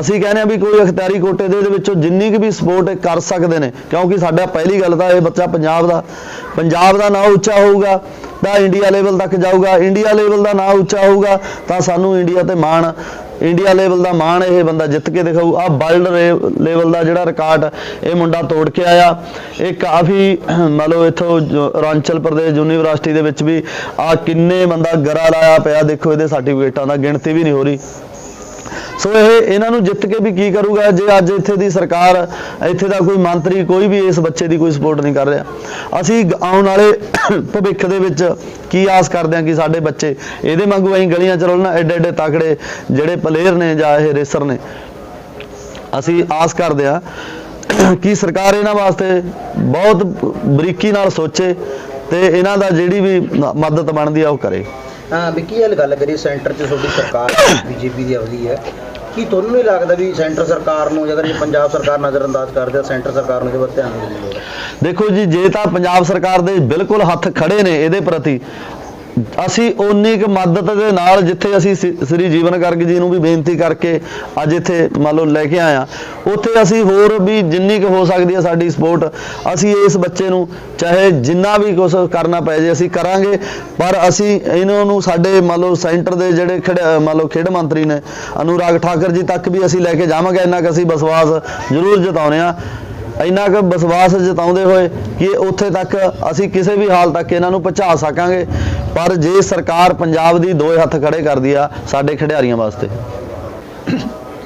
ਅਸੀਂ ਕਹਿੰਦੇ ਆ ਵੀ ਕੋਈ ਅਖਤਿਆਰੀ ਕੋਟੇ ਦੇ ਇਹਦੇ ਵਿੱਚੋਂ ਜਿੰਨੀ ਕੁ ਵੀ ਸਪੋਰਟ ਕਰ ਸਕਦੇ ਨੇ, ਕਿਉਂਕਿ ਸਾਡਾ ਪਹਿਲੀ ਗੱਲ ਤਾਂ ਇਹ ਬੱਚਾ ਪੰਜਾਬ ਦਾ ਪੰਜਾਬ ਦਾ ਨਾਂ ਉੱਚਾ ਹੋਊਗਾ, ਤਾਂ ਇੰਡੀਆ ਲੈਵਲ ਤੱਕ ਜਾਊਗਾ। ਇੰਡੀਆ ਲੈਵਲ ਦਾ ਨਾਂ ਉੱਚਾ ਹੋਊਗਾ, ਤਾਂ ਸਾਨੂੰ ਇੰਡੀਆ ਤੇ ਮਾਣ ਇੰਡੀਆ ਲੈਵਲ ਦਾ ਮਾਣ ਇਹ ਬੰਦਾ ਜਿੱਤ ਕੇ ਦਿਖਾਊ। ਆ ਵਰਲਡ ਲੈਵਲ ਦਾ ਜਿਹੜਾ ਰਿਕਾਰਡ ਇਹ ਮੁੰਡਾ ਤੋੜ ਕੇ ਆਇਆ। ਇਹ ਕਾਫੀ, ਮੰਨ ਲਓ ਇੱਥੋਂ ਜੋ ਅਰੁਣਾਚਲ ਪ੍ਰਦੇਸ਼ ਯੂਨੀਵਰਸਿਟੀ ਦੇ ਵਿੱਚ ਵੀ ਆ ਕਿੰਨੇ ਬੰਦਾ ਗਰਾ ਲਾਇਆ ਪਿਆ। ਦੇਖੋ ਇਹਦੇ ਸਰਟੀਫਿਕੇਟਾਂ ਦਾ ਗਿਣਤੀ ਵੀ ਨਹੀਂ ਹੋ ਰਹੀ। ਸੋ ਇਹ ਇਹਨਾਂ ਨੂੰ ਜਿੱਤ ਕੇ ਵੀ ਕੀ ਕਰੂਗਾ ਜੇ ਅੱਜ ਇੱਥੇ ਦੀ ਸਰਕਾਰ, ਇੱਥੇ ਦਾ ਕੋਈ ਮੰਤਰੀ, ਕੋਈ ਵੀ ਇਸ ਬੱਚੇ ਦੀ ਕੋਈ ਸਪੋਰਟ ਨਹੀਂ ਕਰ ਰਿਹਾ। ਅਸੀਂ ਆਉਣ ਵਾਲੇ [COUGHS] ਭਵਿੱਖ ਦੇ ਵਿੱਚ ਕੀ ਆਸ ਕਰਦੇ ਹਾਂ ਕਿ ਸਾਡੇ ਬੱਚੇ ਇਹਦੇ ਵਾਂਗੂ ਅਸੀਂ ਗਲੀਆਂ ਚ ਰੋਲਣਾ, ਐਡੇ ਐਡੇ ਤਾਕੜੇ ਜਿਹੜੇ ਪਲੇਅਰ ਨੇ ਜਾਂ ਇਹ ਰੇਸਰ ਨੇ, ਅਸੀਂ ਆਸ ਕਰਦੇ ਹਾਂ [COUGHS] ਕਿ ਸਰਕਾਰ ਇਹਨਾਂ ਵਾਸਤੇ ਬਹੁਤ ਬਰੀਕੀ ਨਾਲ ਸੋਚੇ ਤੇ ਇਹਨਾਂ ਦਾ ਜਿਹੜੀ ਵੀ ਮਦਦ ਬਣਦੀ ਆ ਉਹ ਕਰੇ। ਵੀ ਕੀ ਗੱਲ ਗੱਲ ਕਰੀ ਸੈਂਟਰ 'ਚ ਤੁਹਾਡੀ ਸਰਕਾਰ ਬੀਜੇਪੀ ਦੀ ਆਉਂਦੀ ਹੈ। ਕੀ ਤੁਹਾਨੂੰ ਨਹੀਂ ਲੱਗਦਾ ਵੀ ਸੈਂਟਰ ਸਰਕਾਰ ਨੂੰ, ਅਗਰ ਇਹ ਪੰਜਾਬ ਸਰਕਾਰ ਨਜ਼ਰਅੰਦਾਜ਼ ਕਰਦੇ ਆ, ਸੈਂਟਰ ਸਰਕਾਰ ਨੂੰ ਇਹਦੇ ਵੱਲ ਧਿਆਨ ਦੇਣ ਦੀ ਲੋੜ ਹੈ? ਦੇਖੋ ਜੀ, ਜੇ ਤਾਂ ਪੰਜਾਬ ਸਰਕਾਰ ਦੇ ਬਿਲਕੁਲ ਹੱਥ ਖੜੇ ਨੇ ਇਹਦੇ ਪ੍ਰਤੀ ਅਸੀਂ ਓਨੀ ਕੁ ਮਦਦ ਦੇ ਨਾਲ ਜਿੱਥੇ ਅਸੀਂ ਸਿ- ਸ੍ਰੀ ਜੀਵਨ ਗਰਗ ਜੀ ਨੂੰ ਵੀ ਬੇਨਤੀ ਕਰਕੇ ਅੱਜ ਇੱਥੇ ਮੰਨ ਲਓ ਲੈ ਕੇ ਆਇਆ ਉੱਥੇ ਅਸੀਂ ਹੋਰ ਵੀ ਜਿੰਨੀ ਕੁ ਹੋ ਸਕਦੀ ਹੈ ਸਾਡੀ ਸਪੋਰਟ, ਅਸੀਂ ਇਸ ਬੱਚੇ ਨੂੰ ਚਾਹੇ ਜਿੰਨਾ ਵੀ ਕੁਝ ਕਰਨਾ ਪੈ ਜੇ ਅਸੀਂ ਕਰਾਂਗੇ, ਪਰ ਅਸੀਂ ਇਹਨਾਂ ਨੂੰ ਸਾਡੇ ਮੰਨ ਲਓ ਸੈਂਟਰ ਦੇ ਜਿਹੜੇ ਖੇਡ- ਮੰਨ ਲਓ ਖੇਡ ਮੰਤਰੀ ਨੇ, ਅਨੁਰਾਗ ਠਾਕਰ ਜੀ ਤੱਕ ਵੀ ਅਸੀਂ ਲੈ ਕੇ ਜਾਵਾਂਗੇ, ਇੰਨਾ ਕੁ ਅਸੀਂ ਵਿਸ਼ਵਾਸ ਜ਼ਰੂਰ ਜਤਾਉਂਦੇ ਆ ਇੰਨਾ ਕੁ ਵਿਸ਼ਵਾਸ ਜਤਾਉਂਦੇ ਹੋਏ ਕਿ ਉੱਥੇ ਤੱਕ ਅਸੀਂ ਕਿਸੇ ਵੀ ਹਾਲ ਤੱਕ ਇਹਨਾਂ ਨੂੰ ਪਹੁੰਚਾ ਸਕਾਂਗੇ। ਪਰ ਜੇ ਸਰਕਾਰ ਪੰਜਾਬ ਦੀ ਦੋਏ ਹੱਥ ਖੜੇ ਕਰਦੀ ਆ, ਸਾਡੇ ਖਿਡਾਰੀਆਂ ਵਾਸਤੇ।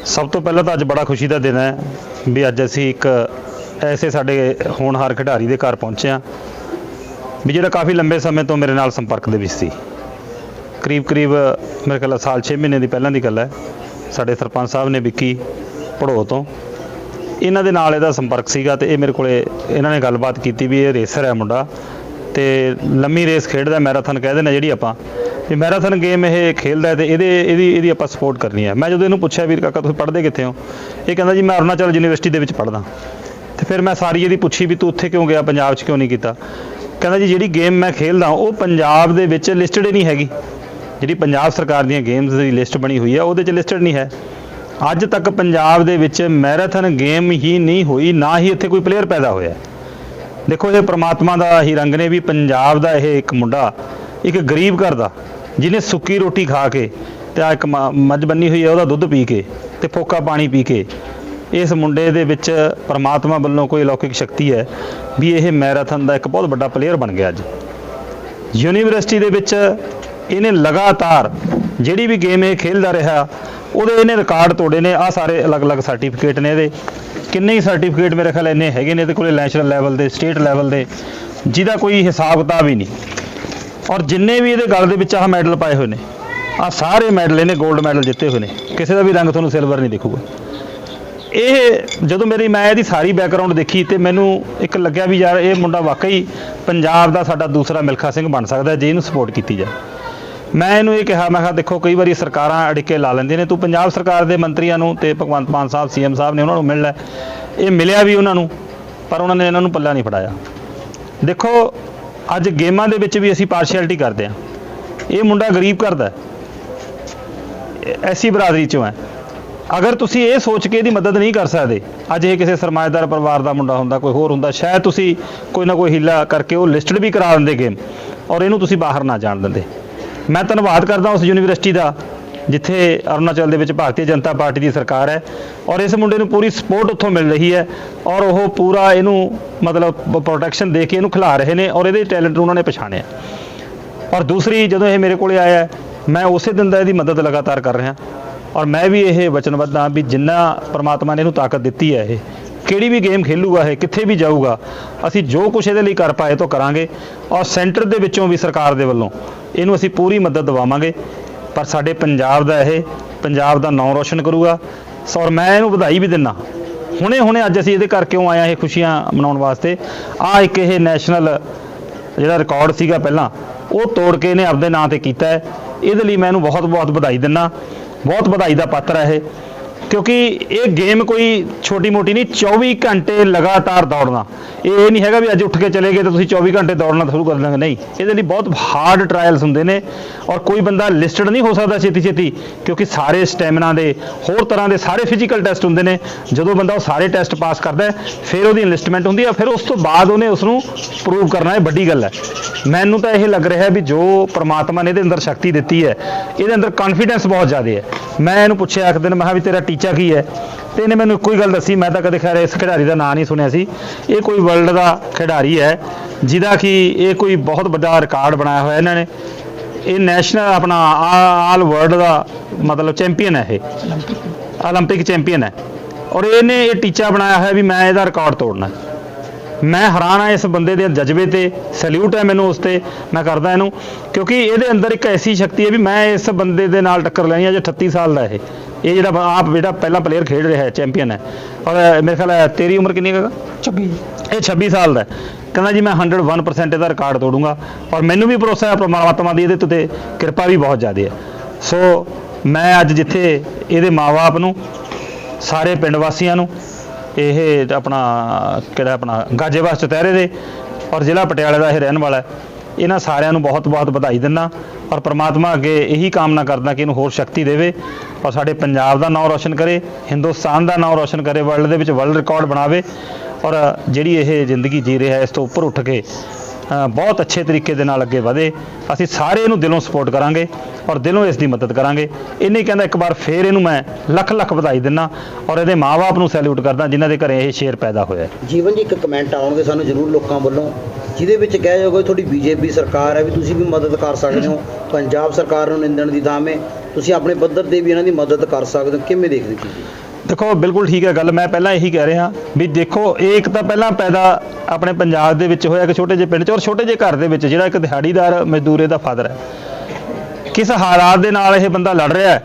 ਸਭ ਤੋਂ ਪਹਿਲਾਂ ਤਾਂ ਅੱਜ ਬੜਾ ਖੁਸ਼ੀ ਦਾ ਦਿਨ ਹੈ ਵੀ ਅੱਜ ਅਸੀਂ ਇੱਕ ਐਸੇ ਸਾਡੇ ਹੋਣਹਾਰ ਖਿਡਾਰੀ ਦੇ ਘਰ ਪਹੁੰਚੇ ਹਾਂ ਵੀ ਜਿਹੜਾ ਕਾਫੀ ਲੰਬੇ ਸਮੇਂ ਤੋਂ ਮੇਰੇ ਨਾਲ ਸੰਪਰਕ ਦੇ ਵਿੱਚ ਸੀ। ਕਰੀਬ ਕਰੀਬ ਮੇਰੇ ਖਿਆਲ ਸਾਲ 6 ਮਹੀਨੇ ਦੀ ਪਹਿਲਾਂ ਦੀ ਗੱਲ ਹੈ। ਸਾਡੇ ਸਰਪੰਚ ਸਾਹਿਬ ਨੇ ਵਿੱਕੀ ਪੜੋ ਤੋਂ ਇਹਨਾਂ ਦੇ ਨਾਲ ਇਹਦਾ ਸੰਪਰਕ ਸੀਗਾ ਤੇ ਇਹ ਮੇਰੇ ਕੋਲੇ ਇਹਨਾਂ ਨੇ ਗੱਲਬਾਤ ਕੀਤੀ ਵੀ ਇਹ ਰੇਸਰ ਹੈ ਮੁੰਡਾ ਤੇ ਲੰਮੀ ਰੇਸ ਖੇਡਦਾ ਮੈਰਾਥਨ ਕਹਿੰਦੇ ਨੇ ਜਿਹੜੀ ਆਪਾਂ। ਵੀ ਮੈਰਾਥਨ ਗੇਮ ਇਹ ਖੇਲਦਾ ਹੈ ਤੇ ਇਹਦੇ ਇਹਦੀ ਇਹਦੀ ਆਪਾਂ ਸਪੋਰਟ ਕਰਨੀ ਹੈ। ਮੈਂ ਜਦੋਂ ਇਹਨੂੰ ਪੁੱਛਿਆ, ਵੀਰ ਕਾਕਾ, ਤੁਸੀਂ ਪੜ੍ਹਦੇ ਕਿੱਥੇ ਹੋ? ਇਹ ਕਹਿੰਦਾ, ਜੀ, ਮੈਂ ਅਰੁਣਾਚਲ ਯੂਨੀਵਰਸਿਟੀ ਦੇ ਵਿੱਚ ਪੜ੍ਹਦਾ। ਤੇ ਫਿਰ ਮੈਂ ਸਾਰੀ ਇਹਦੀ ਪੁੱਛੀ ਵੀ, ਤੂੰ ਉੱਥੇ ਕਿਉਂ ਗਿਆ? ਪੰਜਾਬ 'ਚ ਕਿਉਂ ਨਹੀਂ ਕੀਤਾ? ਕਹਿੰਦਾ, ਜੀ, ਜਿਹੜੀ ਗੇਮ ਮੈਂ ਖੇਲਦਾ ਉਹ ਪੰਜਾਬ ਦੇ ਵਿੱਚ ਲਿਸਟਡ ਹੀ ਨਹੀਂ ਹੈਗੀ। ਜਿਹੜੀ ਪੰਜਾਬ ਸਰਕਾਰ ਦੀਆਂ ਗੇਮਸ ਦੀ ਲਿਸਟ ਬਣੀ ਹੋਈ ਹੈ, ਉਹਦੇ 'ਚ ਲਿਸਟਡ ਨਹੀਂ ਹੈ। ਅੱਜ ਤੱਕ ਪੰਜਾਬ ਦੇ ਵਿੱਚ ਮੈਰਾਥਨ ਗੇਮ ਹੀ ਨਹੀਂ ਹੋਈ, ਨਾ ਹੀ ਇੱਥੇ ਕੋਈ ਪਲੇਅਰ ਪੈਦਾ ਹੋਇਆ। ਦੇਖੋ, ਇਹ ਪ੍ਰਮਾਤਮਾ ਦਾ ਹੀ ਰੰਗ ਨੇ ਵੀ ਪੰਜਾਬ ਦਾ ਇਹ ਇੱਕ ਮੁੰਡਾ, ਇੱਕ ਗਰੀਬ ਘਰ ਦਾ, ਜਿਹਨੇ ਸੁੱਕੀ ਰੋਟੀ ਖਾ ਕੇ ਤੇ ਆ ਇੱਕ ਮ- ਮੱਝ ਬੰਨੀ ਹੋਈ ਹੈ, ਉਹਦਾ ਦੁੱਧ ਪੀ ਕੇ ਤੇ ਫੋਕਾ ਪਾਣੀ ਪੀ ਕੇ, ਇਸ ਮੁੰਡੇ ਦੇ ਵਿੱਚ ਪ੍ਰਮਾਤਮਾ ਵੱਲੋਂ ਕੋਈ ਅਲੌਕਿਕ ਸ਼ਕਤੀ ਹੈ ਵੀ ਇਹ ਮੈਰਾਥਨ ਦਾ ਇੱਕ ਬਹੁਤ ਵੱਡਾ ਪਲੇਅਰ ਬਣ ਗਿਆ ਅੱਜ। ਯੂਨੀਵਰਸਿਟੀ ਦੇ ਵਿੱਚ ਇਹਨੇ ਲਗਾਤਾਰ ਜਿਹੜੀ ਵੀ ਗੇਮ ਇਹ ਖੇਲਦਾ ਰਿਹਾ ਉਹਦੇ ਇਹਨੇ ਰਿਕਾਰਡ ਤੋੜੇ ਨੇ ਆ ਸਾਰੇ ਅਲੱਗ-ਅਲੱਗ ਸਰਟੀਫਿਕੇਟ ਨੇ ਇਹਦੇ। ਕਿੰਨੇ ਹੀ ਸਰਟੀਫਿਕੇਟ ਮੇਰੇ ਖਿਆਲ ਇੰਨੇ ਹੈਗੇ ਨੇ ਇਹਦੇ ਕੋਲੇ ਨੈਸ਼ਨਲ ਲੈਵਲ ਦੇ ਸਟੇਟ ਲੈਵਲ ਦੇ, ਜਿਹਦਾ ਕੋਈ ਹਿਸਾਬ ਕਿਤਾਬ ਹੀ ਨਹੀਂ। ਔਰ ਜਿੰਨੇ ਵੀ ਇਹਦੇ ਗਲ ਦੇ ਵਿੱਚ ਆਹ ਮੈਡਲ ਪਾਏ ਹੋਏ ਨੇ ਆ ਸਾਰੇ ਮੈਡਲ ਇਹਨੇ 골ਡ ਮੈਡਲ ਜਿੱਤੇ ਹੋਏ ਨੇ। ਕਿਸੇ ਦਾ ਵੀ ਰੰਗ ਤੁਹਾਨੂੰ ਸਿਲਵਰ ਨਹੀਂ ਦਿਖੂਗਾ। ਇਹ ਜਦੋਂ ਮੇਰੀ, ਮੈਂ ਇਹਦੀ ਸਾਰੀ ਬੈਕਗ੍ਰਾਉਂਡ ਦੇਖੀ ਤੇ ਮੈਨੂੰ ਇੱਕ ਲੱਗਿਆ ਵੀ ਯਾਰ ਇਹ ਮੁੰਡਾ ਵਾਕਈ ਪੰਜਾਬ ਦਾ ਸਾਡਾ ਦੂਸਰਾ ਮਿਲਖਾ ਸਿੰਘ ਬਣ ਸਕਦਾ ਜੇ ਇਹਨੂੰ ਸਪੋਰਟ ਕੀਤੀ ਜਾਏ। ਮੈਂ ਇਹਨੂੰ ਇਹ ਕਿਹਾ, ਮੈਂ ਕਿਹਾ, ਦੇਖੋ, ਕਈ ਵਾਰੀ ਸਰਕਾਰਾਂ ਅੜਿੱਕੇ ਲਾ ਲੈਂਦੀਆਂ ਨੇ। ਤੂੰ ਪੰਜਾਬ ਸਰਕਾਰ ਦੇ ਮੰਤਰੀਆਂ ਨੂੰ ਤੇ ਭਗਵੰਤ ਮਾਨ ਸਾਹਿਬ, ਸੀਐਮ ਸਾਹਿਬ ਨੇ ਉਹਨਾਂ ਨੂੰ ਮਿਲ ਲੈ ਇਹ ਮਿਲਿਆ ਵੀ ਉਹਨਾਂ ਨੂੰ, ਪਰ ਉਹਨਾਂ ਨੇ ਇਹਨਾਂ ਨੂੰ ਪੱਲਾ ਨਹੀਂ ਫੜਾਇਆ। ਦੇਖੋ, ਅੱਜ ਗੇਮਾਂ ਦੇ ਵਿੱਚ ਵੀ ਅਸੀਂ ਪਾਰਸ਼ੈਲਿਟੀ ਕਰਦੇ ਹਾਂ। ਇਹ ਮੁੰਡਾ ਗਰੀਬ ਕਰਦਾ ਐਸੀ ਬਰਾਦਰੀ ਚੋਂ ਹੈ। ਅਗਰ ਤੁਸੀਂ ਇਹ ਸੋਚ ਕੇ ਇਹਦੀ ਮਦਦ ਨਹੀਂ ਕਰ ਸਕਦੇ, ਅੱਜ ਇਹ ਕਿਸੇ ਸਰਮਾਏਦਾਰ ਪਰਿਵਾਰ ਦਾ ਮੁੰਡਾ ਹੁੰਦਾ, ਕੋਈ ਹੋਰ ਹੁੰਦਾ, ਸ਼ਾਇਦ ਤੁਸੀਂ ਕੋਈ ਨਾ ਕੋਈ ਹੀਲਾ ਕਰਕੇ ਉਹ ਲਿਸਟਡ ਵੀ ਕਰਾ ਦਿੰਦੇ ਗੇਮ ਔਰ ਇਹਨੂੰ ਤੁਸੀਂ ਬਾਹਰ ਨਾ ਜਾਣ ਦਿੰਦੇ। ਮੈਂ ਧੰਨਵਾਦ ਕਰਦਾ ਉਸ ਯੂਨੀਵਰਸਿਟੀ ਦਾ, ਜਿੱਥੇ ਅਰੁਣਾਚਲ ਦੇ ਵਿੱਚ ਭਾਰਤੀ ਜਨਤਾ ਪਾਰਟੀ ਦੀ ਸਰਕਾਰ ਹੈ ਔਰ ਇਸ ਮੁੰਡੇ ਨੂੰ ਪੂਰੀ ਸਪੋਰਟ ਉੱਥੋਂ ਮਿਲ ਰਹੀ ਹੈ ਔਰ ਉਹ ਪੂਰਾ ਇਹਨੂੰ ਮਤਲਬ ਪ੍ਰੋਟੈਕਸ਼ਨ ਦੇ ਕੇ ਇਹਨੂੰ ਖਿਲਾ ਰਹੇ ਨੇ ਔਰ ਇਹਦੇ ਟੈਲੈਂਟ ਨੂੰ ਉਹਨਾਂ ਨੇ ਪਛਾਣਿਆ। ਔਰ ਦੂਸਰੀ, ਜਦੋਂ ਇਹ ਮੇਰੇ ਕੋਲੇ ਆਇਆ, ਮੈਂ ਉਸੇ ਦਿਨ ਦਾ ਇਹਦੀ ਮਦਦ ਲਗਾਤਾਰ ਕਰ ਰਿਹਾ ਔਰ ਮੈਂ ਵੀ ਇਹ ਵਚਨਬੱਧ ਹਾਂ ਵੀ ਜਿੰਨਾ ਪ੍ਰਮਾਤਮਾ ਨੇ ਇਹਨੂੰ ਤਾਕਤ ਦਿੱਤੀ ਹੈ ਇਹ। ਕਿਹੜੀ ਵੀ ਗੇਮ ਖੇਲੂਗਾ ਇਹ, ਕਿੱਥੇ ਵੀ ਜਾਊਗਾ, ਅਸੀਂ ਜੋ ਕੁਝ ਇਹਦੇ ਲਈ ਕਰ ਪਾਏ ਤੋਂ ਕਰਾਂਗੇ ਔਰ ਸੈਂਟਰ ਦੇ ਵਿੱਚੋਂ ਵੀ ਸਰਕਾਰ ਦੇ ਵੱਲੋਂ ਇਹਨੂੰ ਅਸੀਂ ਪੂਰੀ ਮਦਦ ਦਵਾਵਾਂਗੇ। ਪਰ ਸਾਡੇ ਪੰਜਾਬ ਦਾ ਇਹ, ਪੰਜਾਬ ਦਾ ਨਾਂ ਰੋਸ਼ਨ ਕਰੂਗਾ। ਸੋ ਔਰ ਮੈਂ ਇਹਨੂੰ ਵਧਾਈ ਵੀ ਦਿੰਨਾ ਹੁਣੇ ਹੁਣੇ ਅੱਜ ਅਸੀਂ ਇਹਦੇ ਕਰ ਕਿਉਂ ਆਇਆ ਇਹ ਖੁਸ਼ੀਆਂ ਮਨਾਉਣ ਵਾਸਤੇ? ਆ ਇੱਕ ਇਹ ਨੈਸ਼ਨਲ ਜਿਹੜਾ ਰਿਕਾਰਡ ਸੀਗਾ ਪਹਿਲਾਂ, ਉਹ ਤੋੜ ਕੇ ਇਹਨੇ ਆਪਦੇ ਨਾਂ ਤੇ ਕੀਤਾ ਹੈ। ਇਹਦੇ ਲਈ ਮੈਂ ਇਹਨੂੰ ਬਹੁਤ ਬਹੁਤ ਵਧਾਈ ਦਿੰਨਾ ਬਹੁਤ ਵਧਾਈ ਦਾ ਪਾਤਰ ਹੈ ਇਹ। ਕਿਉਂਕਿ ਇਹ ਗੇਮ ਕੋਈ ਛੋਟੀ ਮੋਟੀ ਨਹੀਂ 24 ਘੰਟੇ ਲਗਾਤਾਰ ਦੌੜਨਾ। ਇਹ ਇਹ ਨਹੀਂ ਹੈਗਾ ਵੀ ਅੱਜ ਉੱਠ ਕੇ ਚਲੇ ਗਏ ਤਾਂ ਤੁਸੀਂ 24 ਘੰਟੇ ਦੌੜਨਾ ਸ਼ੁਰੂ ਕਰ ਦਾਂਗੇ ਨਹੀਂ, ਇਹਦੇ ਲਈ ਬਹੁਤ ਹਾਰਡ ਟ੍ਰਾਇਲਸ ਹੁੰਦੇ ਨੇ ਔਰ ਕੋਈ ਬੰਦਾ ਲਿਸਟਡ ਨਹੀਂ ਹੋ ਸਕਦਾ ਛੇਤੀ ਛੇਤੀ, ਕਿਉਂਕਿ ਸਾਰੇ ਸਟੈਮਿਨਾ ਦੇ, ਹੋਰ ਤਰ੍ਹਾਂ ਦੇ ਸਾਰੇ ਫਿਜ਼ੀਕਲ ਟੈਸਟ ਹੁੰਦੇ ਨੇ। ਜਦੋਂ ਬੰਦਾ ਉਹ ਸਾਰੇ ਟੈਸਟ ਪਾਸ ਕਰਦਾ ਫਿਰ ਉਹਦੀ ਇਨਲਿਸਟਮੈਂਟ ਹੁੰਦੀ ਹੈ, ਫਿਰ ਉਸ ਤੋਂ ਬਾਅਦ ਉਹਨੇ ਉਸ ਨੂੰ ਪ੍ਰੂਵ ਕਰਨਾ ਇਹ ਵੱਡੀ ਗੱਲ ਹੈ। ਮੈਨੂੰ ਤਾਂ ਇਹ ਲੱਗ ਰਿਹਾ ਵੀ ਜੋ ਪ੍ਰਮਾਤਮਾ ਨੇ ਇਹਦੇ ਅੰਦਰ ਸ਼ਕਤੀ ਦਿੱਤੀ ਹੈ, ਇਹਦੇ ਅੰਦਰ ਕੌਨਫੀਡੈਂਸ ਬਹੁਤ ਜ਼ਿਆਦਾ ਹੈ। ਮੈਂ ਇਹਨੂੰ ਪੁੱਛਿਆ ਇੱਕ ਦਿਨ, ਮੈਂ ਕਿਹਾ ਵੀ ਤੇਰਾ ਟੀਚਾ ਕੀ ਹੈ ਤੇ ਇਹਨੇ ਮੈਨੂੰ ਇੱਕੋ ਹੀ ਗੱਲ ਦੱਸੀ ਮੈਂ ਤਾਂ ਕਦੇ ਖੈਰ ਇਸ ਖਿਡਾਰੀ ਦਾ ਨਾਂ ਨਹੀਂ ਸੁਣਿਆ ਸੀ ਇਹ ਕੋਈ ਵਰਲਡ ਦਾ ਖਿਡਾਰੀ ਹੈ ਜਿਹਦਾ ਕਿ ਇਹ ਕੋਈ ਬਹੁਤ ਵੱਡਾ ਰਿਕਾਰਡ ਬਣਾਇਆ ਹੋਇਆ ਇਹਨਾਂ ਨੇ ਇਹ ਨੈਸ਼ਨਲ ਆਪਣਾ ਆਲ ਵਰਲਡ ਦਾ ਮਤਲਬ ਚੈਂਪੀਅਨ ਹੈ ਇਹ 올림픽 ਚੈਂਪੀਅਨ ਹੈ ਔਰ ਇਹਨੇ ਇਹ ਟੀਚਾ ਬਣਾਇਆ ਹੋਇਆ ਵੀ ਮੈਂ ਇਹਦਾ ਰਿਕਾਰਡ ਤੋੜਨਾ ਹੈ। ਮੈਂ ਹੈਰਾਨ ਆ ਇਸ ਬੰਦੇ ਦੇ ਜਜ਼ਬੇ ਤੇ ਸੈਲੂਟ ਹੈ ਮੈਨੂੰ ਉਸ ਤੇ ਮੈਂ ਕਰਦਾ ਇਹਨੂੰ ਕਿਉਂਕਿ ਇਹਦੇ ਅੰਦਰ ਇੱਕ ਐਸੀ ਸ਼ਕਤੀ ਹੈ ਵੀ ਮੈਂ ਇਸ ਬੰਦੇ ਦੇ ਨਾਲ ਟੱਕਰ ਲੈਣੀ ਹੈ ਜੋ 38 ਸਾਲ ਦਾ ਇਹ। ਇਹ ਜਿਹੜਾ ਆਪ ਜਿਹੜਾ ਪਹਿਲਾ ਪਲੇਅਰ ਖੇਡ ਰਿਹਾ ਹੈ ਚੈਂਪੀਅਨ ਹੈ। ਔਰ ਮੇਰੇ ਖਿਆਲ ਹੈ ਤੇਰੀ ਉਮਰ ਕਿੰਨੀ ਹੈ ਕਾਕਾ 26 ਇਹ 26 ਸਾਲ ਦਾ ਹੈ। ਕਹਿੰਦਾ ਜੀ ਮੈਂ 101% ਇਹਦਾ ਰਿਕਾਰਡ ਤੋੜੂੰਗਾ। ਔਰ ਮੈਨੂੰ ਵੀ ਭਰੋਸਾ ਹੈ ਪ੍ਰਮਾਤਮਾ ਦੀ ਇਹਦੇ ਤੇ ਕਿਰਪਾ ਵੀ ਬਹੁਤ ਜ਼ਿਆਦਾ ਹੈ। ਸੋ ਮੈਂ ਅੱਜ ਜਿੱਥੇ ਇਹਦੇ ਮਾਪੇ ਨੂੰ ਸਾਰੇ ਪਿੰਡ ਵਾਸੀਆਂ ਨੂੰ ਇਹ ਆਪਣਾ, ਕਿਹੜਾ ਆਪਣਾ ਗਾਜੇਵਾਸ ਚਤਹਿਰੇ ਦੇ ਔਰ ਜ਼ਿਲ੍ਹਾ ਪਟਿਆਲੇ ਦਾ ਇਹ ਰਹਿਣ ਵਾਲਾ ਹੈ। ਇਹਨਾਂ ਸਾਰਿਆਂ ਨੂੰ ਬਹੁਤ-ਬਹੁਤ ਵਧਾਈ ਦਿੰਦਾ ਔਰ ਪ੍ਰਮਾਤਮਾ ਅੱਗੇ ਇਹੀ ਕਾਮਨਾ ਕਰਦਾ ਕਿ ਇਹਨੂੰ ਹੋਰ ਸ਼ਕਤੀ ਦੇਵੇ ਔਰ ਸਾਡੇ ਪੰਜਾਬ ਦਾ ਨਾਮ ਰੌਸ਼ਨ ਕਰੇ, ਹਿੰਦੁਸਤਾਨ ਦਾ ਨਾਮ ਰੌਸ਼ਨ ਕਰੇ, ਵਰਲਡ ਦੇ ਵਿੱਚ ਵਰਲਡ ਰਿਕਾਰਡ ਬਣਾਵੇ ਔਰ ਜਿਹੜੀ ਇਹ ਜ਼ਿੰਦਗੀ ਜੀ ਰਿਹਾ ਇਸ ਤੋਂ ਉੱਪਰ ਉੱਠ ਕੇ ਬਹੁਤ ਅੱਛੇ ਤਰੀਕੇ ਦੇ ਨਾਲ ਅੱਗੇ ਵਧੇ। ਅਸੀਂ ਸਾਰੇ ਇਹਨੂੰ ਦਿਲੋਂ ਸਪੋਰਟ ਕਰਾਂਗੇ ਔਰ ਦਿਲੋਂ ਇਸ ਦੀ ਮਦਦ ਕਰਾਂਗੇ। ਇੰਨੇ ਕਹਿੰਦਾ ਇੱਕ ਵਾਰ ਫੇਰ ਇਹਨੂੰ ਮੈਂ ਲੱਖ ਲੱਖ ਵਧਾਈ ਦਿੰਦਾ ਔਰ ਇਹਦੇ ਮਾਪੇ ਨੂੰ ਸੈਲੂਟ ਕਰਦਾ ਜਿਨ੍ਹਾਂ ਦੇ ਘਰੇ ਇਹ ਸ਼ੇਰ ਪੈਦਾ ਹੋਇਆ ਜੀਵਨ ਜੀ ਇੱਕ ਕਮੈਂਟ ਆਉਣਗੇ ਸਾਨੂੰ ਜ਼ਰੂਰ ਲੋਕਾਂ ਵੱਲੋਂ, ਜਿਹਦੇ ਵਿੱਚ ਕਹਿ ਜਾਓਗੇ ਤੁਹਾਡੀ ਬੀਜੇਪੀ ਸਰਕਾਰ ਹੈ ਵੀ ਤੁਸੀਂ ਵੀ ਮਦਦ ਕਰ ਸਕਦੇ ਹੋ। ਪੰਜਾਬ ਸਰਕਾਰ ਨੂੰ ਨਿੰਦਣ ਦੀ ਥਾਂ 'ਤੇ ਤੁਸੀਂ ਆਪਣੇ ਪੱਧਰ ਤੇ ਵੀ ਇਹਨਾਂ ਦੀ ਮਦਦ ਕਰ ਸਕਦੇ ਹੋ। ਕਿਵੇਂ ਦੇਖਦੇ ਹੋ ਦੇਖੋ, ਬਿਲਕੁਲ ਠੀਕ ਹੈ ਗੱਲ, ਮੈਂ ਪਹਿਲਾਂ ਇਹੀ ਕਹਿ ਰਿਹਾ ਵੀ ਦੇਖੋ, ਇਹ ਇੱਕ ਤਾਂ ਪਹਿਲਾਂ ਪੈਦਾ ਆਪਣੇ ਪੰਜਾਬ ਦੇ ਵਿੱਚ ਹੋਇਆ ਇੱਕ ਛੋਟੇ ਜਿਹੇ ਪਿੰਡ 'ਚ ਔਰ ਛੋਟੇ ਜਿਹੇ ਘਰ ਦੇ ਵਿੱਚ, ਜਿਹੜਾ ਇੱਕ ਦਿਹਾੜੀਦਾਰ ਮਜ਼ਦੂਰੇ ਦਾ ਫਾਦਰ ਹੈ। ਕਿਸ ਹਾਲਾਤ ਦੇ ਨਾਲ ਇਹ ਬੰਦਾ ਲੜ ਰਿਹਾ ਹੈ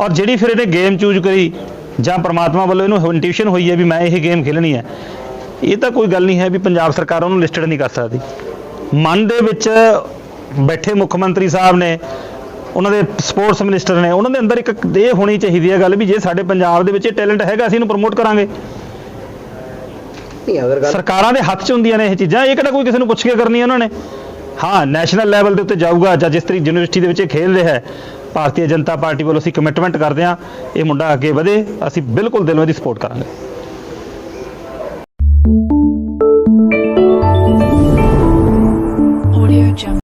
ਔਰ ਜਿਹੜੀ ਫਿਰ ਇਹਨੇ ਗੇਮ ਚੂਜ਼ ਕਰੀ, ਜਾਂ ਪ੍ਰਮਾਤਮਾ ਵੱਲੋਂ ਇਹਨੂੰ ਇੰਟੂਇਸ਼ਨ ਹੋਈ ਹੈ ਵੀ ਮੈਂ ਇਹ ਗੇਮ ਖੇਲਣੀ ਹੈ, ਇਹ ਤਾਂ ਕੋਈ ਗੱਲ ਨਹੀਂ ਹੈ ਵੀ ਪੰਜਾਬ ਸਰਕਾਰ ਉਹਨੂੰ ਲਿਸਟਡ ਨਹੀਂ ਕਰ ਸਕਦੀ। ਮਨ ਦੇ ਵਿੱਚ ਬੈਠੇ ਮੁੱਖ ਮੰਤਰੀ ਸਾਹਿਬ ਨੇ ਉਹਨਾਂ ਦੇ ਸਪੋਰਟਸ ਮਿਨਿਸਟਰ ਨੇ ਉਹਨਾਂ ਦੇ ਅੰਦਰ ਇੱਕ ਇਹ ਹੋਣੀ ਚਾਹੀਦੀ ਹੈ ਗੱਲ ਵੀ ਜੇ ਸਾਡੇ ਪੰਜਾਬ ਦੇ ਵਿੱਚ ਇਹ ਟੈਲੈਂਟ ਹੈਗਾ ਅਸੀਂ ਇਹਨੂੰ ਪ੍ਰਮੋਟ ਕਰਾਂਗੇ। ਨਹੀਂ ਅਗਰ ਗੱਲ ਸਰਕਾਰਾਂ ਦੇ ਹੱਥ 'ਚ ਹੁੰਦੀਆਂ ਨੇ ਇਹ ਚੀਜ਼ਾਂ ਇਹ ਕਿਹੜਾ ਕੋਈ ਕਿਸੇ ਨੂੰ ਪੁੱਛ ਕੇ ਕਰਨੀ ਉਹਨਾਂ ਨੇ? ਹਾਂ ਨੈਸ਼ਨਲ ਲੈਵਲ ਦੇ ਉੱਤੇ ਜਾਊਗਾ ਜਾਂ ਜਿਸ ਤਰੀ ਯੂਨੀਵਰਸਿਟੀ ਦੇ ਵਿੱਚ ਇਹ ਖੇਡ ਰਿਹਾ ਹੈ ਭਾਰਤੀ ਜਨਤਾ ਪਾਰਟੀ ਵੱਲੋਂ ਅਸੀਂ ਕਮਿਟਮੈਂਟ ਕਰਦੇ ਹਾਂ ਇਹ ਮੁੰਡਾ ਅੱਗੇ ਵਧੇ ਅਸੀਂ ਬਿਲਕੁਲ ਦਿਲੋਂ ਇਹਦੀ ਸਪੋਰਟ ਕਰਾਂਗੇ।